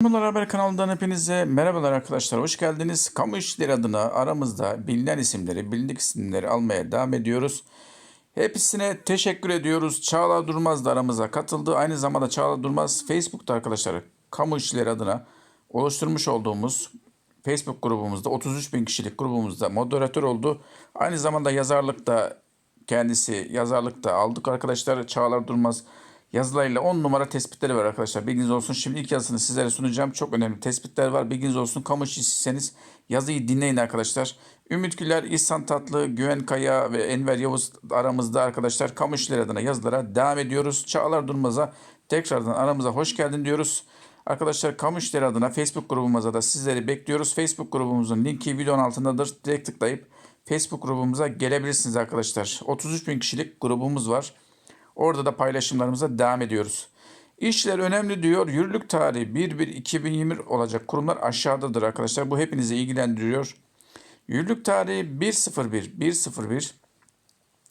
Merhabalar Haber kanalından hepinize merhabalar arkadaşlar. Hoş geldiniz. Kamu işleri adına aramızda bilinen isimleri, bilindik isimleri almaya devam ediyoruz. Hepsine teşekkür ediyoruz. Çağla Durmaz da aramıza katıldı. Aynı zamanda Çağla Durmaz Facebook'ta arkadaşlar kamu işleri adına oluşturmuş olduğumuz Facebook grubumuzda 33 bin kişilik grubumuzda moderatör oldu. Aynı zamanda yazarlıkta kendisi yazarlıkta aldık arkadaşlar. Çağlar Durmaz yazılarıyla 10 numara tespitleri var arkadaşlar. Bilginiz olsun. Şimdi ilk yazısını sizlere sunacağım. Çok önemli tespitler var. Bilginiz olsun. Kamu işçisiyseniz yazıyı dinleyin arkadaşlar. Ümit Güler, İhsan Tatlı, Güven Kaya ve Enver Yavuz aramızda arkadaşlar. Kamu işleri adına yazılara devam ediyoruz. Çağlar Durmaz'a tekrardan aramıza hoş geldin diyoruz. Arkadaşlar kamu işleri adına Facebook grubumuza da sizleri bekliyoruz. Facebook grubumuzun linki videonun altındadır. Direkt tıklayıp Facebook grubumuza gelebilirsiniz arkadaşlar. 33 bin kişilik grubumuz var. Orada da paylaşımlarımıza devam ediyoruz. İşler önemli diyor. Yürürlük tarihi 1-1-2021 olacak kurumlar aşağıdadır arkadaşlar. Bu hepinizi ilgilendiriyor. Yürürlük tarihi 1-01-1-01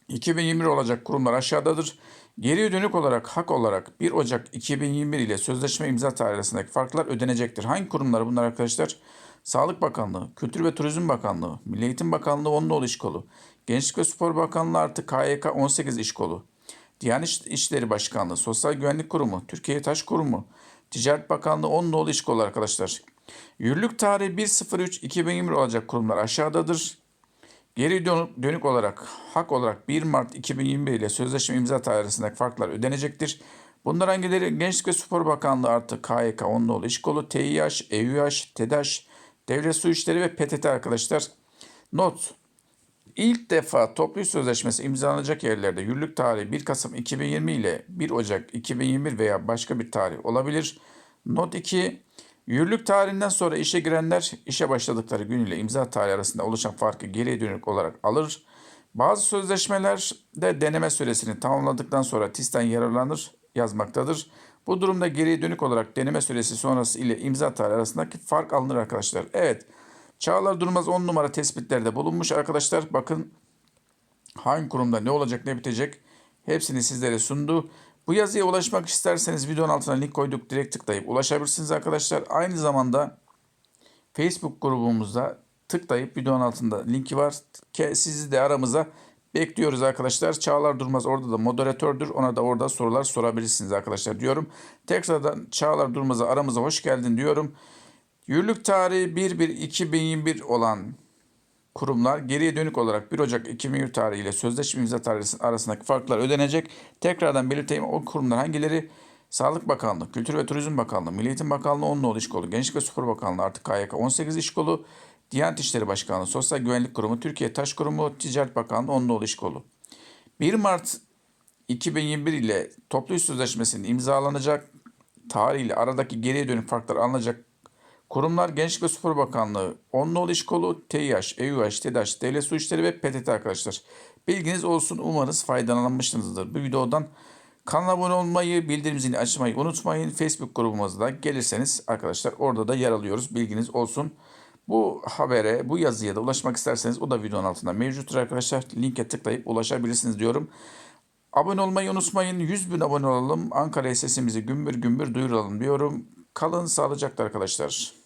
2021 olacak kurumlar aşağıdadır. Geriye dönük olarak hak olarak 1 Ocak 2021 ile sözleşme imza tarihi arasındaki farklar ödenecektir. Hangi kurumlar bunlar arkadaşlar? Sağlık Bakanlığı, Kültür ve Turizm Bakanlığı, Milli Eğitim Bakanlığı 10 nolu iş kolu, Gençlik ve Spor Bakanlığı artı KYK 18 iş kolu, Diyanet İşleri Başkanlığı, Sosyal Güvenlik Kurumu, Türkiye Taş Kurumu, Ticaret Bakanlığı 10 nolu iş kolu arkadaşlar. Yürürlük tarihi 1.03.2021 olacak kurumlar aşağıdadır. Geri dönük olarak hak olarak 1 Mart 2021 ile sözleşme imza tarihi arasındaki farklar ödenecektir. Bunlar hangileri? Gençlik ve Spor Bakanlığı artı KYK 10 nolu iş kolu, TİH, EÜH, TEDAŞ, Devlet Su İşleri ve PTT arkadaşlar. Not. İlk defa toplu sözleşmesi imzalanacak yerlerde yürürlük tarihi 1 Kasım 2020 ile 1 Ocak 2021 veya başka bir tarih olabilir. Not 2. Yürürlük tarihinden sonra işe girenler işe başladıkları gün ile imza tarihi arasında oluşan farkı geriye dönük olarak alır. Bazı sözleşmelerde deneme süresini tamamladıktan sonra TİS'ten yararlanır yazmaktadır. Bu durumda geriye dönük olarak deneme süresi sonrası ile imza tarihi arasındaki fark alınır arkadaşlar. Evet. Çağlar Durmaz 10 numara tespitlerde bulunmuş arkadaşlar. Bakın hangi kurumda ne olacak ne bitecek hepsini sizlere sundu. Bu yazıya ulaşmak isterseniz videonun altına link koyduk. Direkt tıklayıp ulaşabilirsiniz arkadaşlar. Aynı zamanda Facebook grubumuzda tıklayıp videonun altında linki var. Sizi de aramıza bekliyoruz arkadaşlar. Çağlar Durmaz orada da moderatördür. Ona da orada sorular sorabilirsiniz arkadaşlar diyorum. Tekrardan Çağlar Durmaz'a aramıza hoş geldin diyorum. Yürürlük tarihi 1-1-2021 olan kurumlar geriye dönük olarak 1 Ocak 2020 tarihi ile sözleşme imza tarihi arasındaki farklar ödenecek. Tekrardan belirteyim o kurumlar hangileri? Sağlık Bakanlığı, Kültür ve Turizm Bakanlığı, Milli Eğitim Bakanlığı 10 nolu iş kolu, Gençlik ve Spor Bakanlığı artık KYK 18 iş kolu, Diyanet İşleri Başkanlığı, Sosyal Güvenlik Kurumu, Türkiye Taş Kurumu, Ticaret Bakanlığı 10 nolu iş kolu. 1 Mart 2021 ile toplu iş sözleşmesinin imzalanacak tarihiyle aradaki geriye dönük farklar alınacak Kurumlar Gençlik ve Spor Bakanlığı, Onlu İş Kolu, TİH, EÜH, TEDAŞ, Devlet Su İşleri ve PTT arkadaşlar. Bilginiz olsun umarız faydalanmışsınızdır. Bu videodan kanala abone olmayı, bildirim zilini açmayı unutmayın. Facebook grubumuzda gelirseniz arkadaşlar orada da yer alıyoruz. Bilginiz olsun. Bu habere, bu yazıya da ulaşmak isterseniz o da videonun altında mevcuttur arkadaşlar. Linke tıklayıp ulaşabilirsiniz diyorum. Abone olmayı unutmayın. 100 bin abone olalım. Ankara'ya sesimizi gümbür gümbür duyuralım diyorum. Kalın sağlıcakla arkadaşlar.